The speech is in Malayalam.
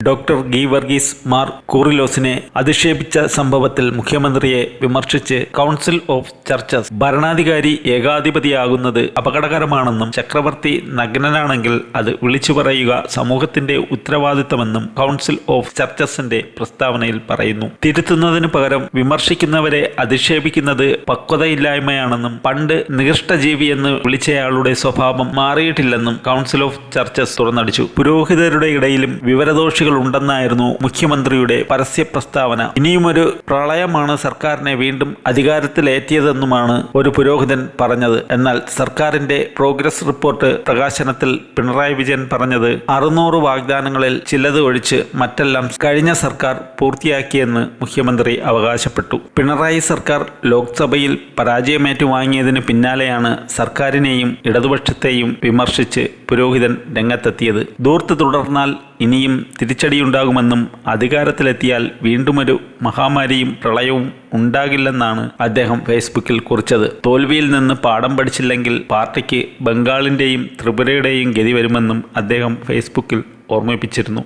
ഡോക്ടർ ഗീവർഗീസ് മാർ കൂറിലോസിനെ അധിക്ഷേപിച്ച സംഭവത്തിൽ മുഖ്യമന്ത്രിയെ വിമർശിച്ച് കൗൺസിൽ ഓഫ് ചർച്ചസ് ഭരണാധികാരി ഏകാധിപതിയാകുന്നത് അപകടകരമാണെന്നും ചക്രവർത്തി നഗ്നനാണെങ്കിൽ അത് വിളിച്ചു പറയുക സമൂഹത്തിന്റെ ഉത്തരവാദിത്തമെന്നും കൗൺസിൽ ഓഫ് ചർച്ചസിന്റെ പ്രസ്താവനയിൽ പറയുന്നു. തിരുത്തുന്നതിന് പകരം വിമർശിക്കുന്നവരെ അധിക്ഷേപിക്കുന്നത് പക്വതയില്ലായ്മയാണെന്നും പണ്ട് നികൃഷ്ടജീവിയെന്ന് വിളിച്ചയാളുടെ സ്വഭാവം മാറിയിട്ടില്ലെന്നും കൗൺസിൽ ഓഫ് ചർച്ചസ് തുറന്നടിച്ചു. പുരോഹിതരുടെ ഇടയിലും വിവരദോഷികൾ ഉണ്ടെന്നായിരുന്നു മുഖ്യമന്ത്രിയുടെ പരസ്യ പ്രസ്താവന. ഇനിയുമൊരു പ്രളയമാണ് സർക്കാരിനെ വീണ്ടും അധികാരത്തിലേറ്റിയതെന്നുമാണ് ഒരു പുരോഹിതൻ പറഞ്ഞത്. എന്നാൽ സർക്കാരിന്റെ പ്രോഗ്രസ് റിപ്പോർട്ട് പ്രകാശനത്തിൽ പിണറായി വിജയൻ പറഞ്ഞത് അറുന്നൂറ് വാഗ്ദാനങ്ങളിൽ ചിലത് ഒഴിച്ച് മറ്റെല്ലാം കഴിഞ്ഞ സർക്കാർ പൂർത്തിയാക്കിയെന്ന് മുഖ്യമന്ത്രി അവകാശപ്പെട്ടു. പിണറായി സർക്കാർ ലോക്സഭയിൽ പരാജയമേറ്റു വാങ്ങിയതിന് പിന്നാലെയാണ് സർക്കാരിനെയും ഇടതുപക്ഷത്തെയും വിമർശിച്ച് പുരോഹിതൻ രംഗത്തെത്തിയത്. ദൂർത്ത് തുടർന്നാൽ ഇനിയും തിരിച്ചടിയുണ്ടാകുമെന്നും അധികാരത്തിലെത്തിയാൽ വീണ്ടുമൊരു മഹാമാരിയും പ്രളയവും ഉണ്ടാകില്ലെന്നാണ് അദ്ദേഹം ഫേസ്ബുക്കിൽ കുറിച്ചത്. തോൽവിയിൽ നിന്ന് പാഠം പഠിച്ചില്ലെങ്കിൽ പാർട്ടിക്ക് ബംഗാളിന്റെയും ത്രിപുരയുടെയും ഗതി വരുമെന്നും അദ്ദേഹം ഫേസ്ബുക്കിൽ ഓർമ്മിപ്പിച്ചിരുന്നു.